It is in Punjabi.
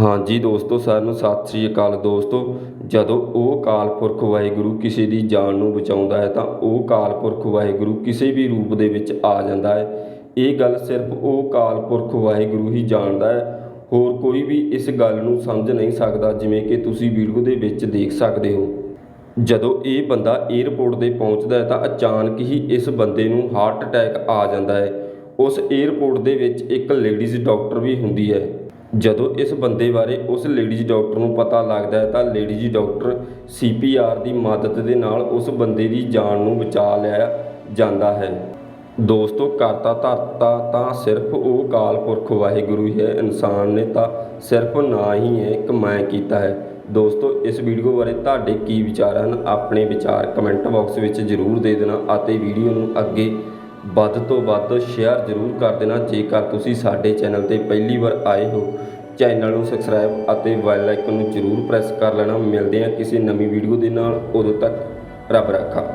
ਹਾਂਜੀ ਦੋਸਤੋ ਸਾਰਿਆਂ ਨੂੰ ਸਤਿ ਸ੍ਰੀ ਅਕਾਲ ਦੋਸਤੋ। ਜਦੋਂ ਉਹ ਕਾਲ ਪੁਰਖ ਵਾਹਿਗੁਰੂ ਕਿਸੇ ਦੀ ਜਾਨ ਨੂੰ ਬਚਾਉਂਦਾ ਹੈ ਤਾਂ ਉਹ ਕਾਲ ਪੁਰਖ ਵਾਹਿਗੁਰੂ ਕਿਸੇ ਵੀ ਰੂਪ ਦੇ ਵਿੱਚ ਆ ਜਾਂਦਾ ਹੈ। ਇਹ ਗੱਲ ਸਿਰਫ ਉਹ ਕਾਲ ਪੁਰਖ ਵਾਹਿਗੁਰੂ ਹੀ ਜਾਣਦਾ ਹੈ। ਹੋਰ ਕੋਈ ਵੀ ਇਸ ਗੱਲ ਨੂੰ ਸਮਝ ਨਹੀਂ ਸਕਦਾ ਜਿਵੇਂ ਕਿ ਤੁਸੀਂ ਵੀਡੀਓ ਦੇ ਵਿੱਚ ਦੇਖ ਸਕਦੇ ਹੋ। ਜਦੋਂ ਇਹ ਬੰਦਾ 에ਅਰਪੋਰਟ ਤੇ ਪਹੁੰਚਦਾ ਹੈ ਤਾਂ ਅਚਾਨਕ ਹੀ ਇਸ ਬੰਦੇ ਨੂੰ ਹਾਰਟ ਅਟੈਕ ਆ ਜਾਂਦਾ ਹੈ। ਉਸ 에ਅਰਪੋਰਟ ਦੇ ਵਿੱਚ ਇੱਕ ਲੇਡੀਜ਼ ਡਾਕਟਰ ਵੀ ਹੁੰਦੀ ਹੈ। ਜਦੋਂ ਇਸ ਬੰਦੇ ਬਾਰੇ ਉਸ ਲੇਡੀਜ਼ ਡਾਕਟਰ ਨੂੰ ਪਤਾ ਲੱਗਦਾ ਹੈ ਤਾਂ ladies doctor C P R ਦੀ ਮਦਦ ਦੇ ਨਾਲ ਉਸ ਬੰਦੇ ਦੀ ਜਾਨ ਨੂੰ ਬਚਾ ਲਿਆ ਜਾਂਦਾ ਹੈ। ਦੋਸਤੋ, ਕਰਤਾ ਧਰਤਾ ਤਾਂ ਸਿਰਫ ਉਹ ਕਾਲ ਪੁਰਖ ਵਾਹਿਗੁਰੂ ਹੀ ਹੈ। ਇਨਸਾਨ ਨੇ ਤਾਂ ਸਿਰਫ ਨਾ ਹੀ ਹੈ ਕਮਾਇਆ ਕੀਤਾ ਹੈ। ਦੋਸਤੋ, ਇਸ ਵੀਡੀਓ ਬਾਰੇ ਤੁਹਾਡੇ ਕੀ ਵਿਚਾਰ ਹਨ? ਆਪਣੇ ਵਿਚਾਰ ਕਮੈਂਟ ਬਾਕਸ ਵਿੱਚ ਜ਼ਰੂਰ ਦੇ ਦੇਣਾ ਅਤੇ ਵੀਡੀਓ ਨੂੰ ਅੱਗੇ ਵੱਧ ਤੋਂ ਵੱਧ ਸ਼ੇਅਰ ਜ਼ਰੂਰ ਕਰ ਦੇਣਾ। ਜੇਕਰ ਤੁਸੀਂ ਸਾਡੇ ਚੈਨਲ ਤੇ ਪਹਿਲੀ ਵਾਰ ਆਏ ਹੋ ਚੈਨਲ ਨੂੰ ਸਬਸਕ੍ਰਾਈਬ ਅਤੇ ਬੈਲ ਆਈਕਨ ਨੂੰ ਜ਼ਰੂਰ ਪ੍ਰੈਸ ਕਰ ਲੈਣਾ। ਮਿਲਦੇ ਹਾਂ ਕਿਸੇ ਨਵੀਂ ਵੀਡੀਓ ਦੇ ਨਾਲ। ਉਦੋਂ ਤੱਕ ਰੱਬ ਰਾਖਾ।